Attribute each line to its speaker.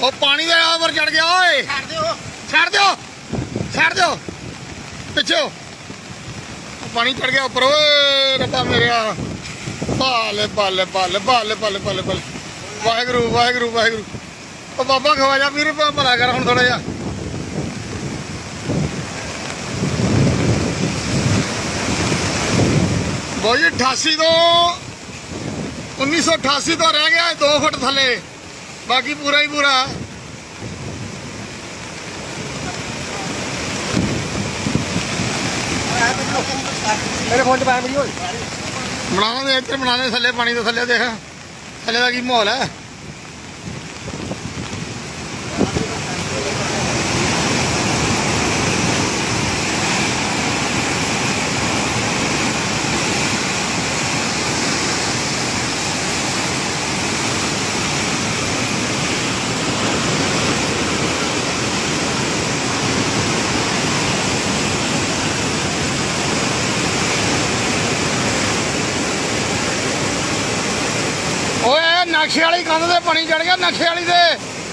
Speaker 1: ਉਹ ਪਾਣੀ ਦੇ ਉੱਪਰ ਚੜ ਗਿਆ ਓਏ।
Speaker 2: ਛੱਡ ਦਿਓ।
Speaker 1: ਛੱਡ ਦਿਓ। ਛੱਡ ਦਿਓ। ਪਿੱਛੇ ਹੋ। ਉਹ ਪਾਣੀ ਚੜ ਗਿਆ ਉੱਪਰ ਓਏ ਰੱਬਾ ਮੇਰਿਆ ਬਾਲੇ ਬਾਲੇ ਬਾਲੇ ਬਾਲੇ ਬਾਲੇ ਬਾਲੇ ਬਾਲੇ। ਵਾਹਿਗੁਰੂ ਵਾਹਿਗੁਰੂ ਵਾਹਿਗੁਰੂ। ਉਹ ਬਾਬਾ ਖਵਾਜਾ ਵੀਰ ਭਲਾ ਭਲਾ ਕਰ ਹੁਣ ਥੋੜਾ ਜਿਹਾ। ਬੋਈ 88 ਤੋਂ 1988 ਤੋਂ ਰਹਿ ਗਿਆ 2 ਫੁੱਟ ਥੱਲੇ। ਬਾਕੀ ਪੂਰਾ ਹੀ ਪੂਰਾ।
Speaker 2: ਮੇਰੇ ਫੋਨ 'ਚ ਪਾਇਆ ਵੀਡੀਓ
Speaker 1: ਦੇ ਇੱਧਰ ਬਣਾਉਣੇ ਥੱਲੇ ਪਾਣੀ ਤੋਂ ਥੱਲੇ ਦੇਖ। ਥੱਲੇ ਦਾ ਕੀ ਮਾਹੌਲ ਹੈ ਓਏ ਨਕਸ਼ੇ ਵਾਲੀ ਕੰਧ ਤੇ ਪਾਣੀ ਚੜ ਗਿਆ ਨਕਸ਼ੇ ਵਾਲੀ ਤੇ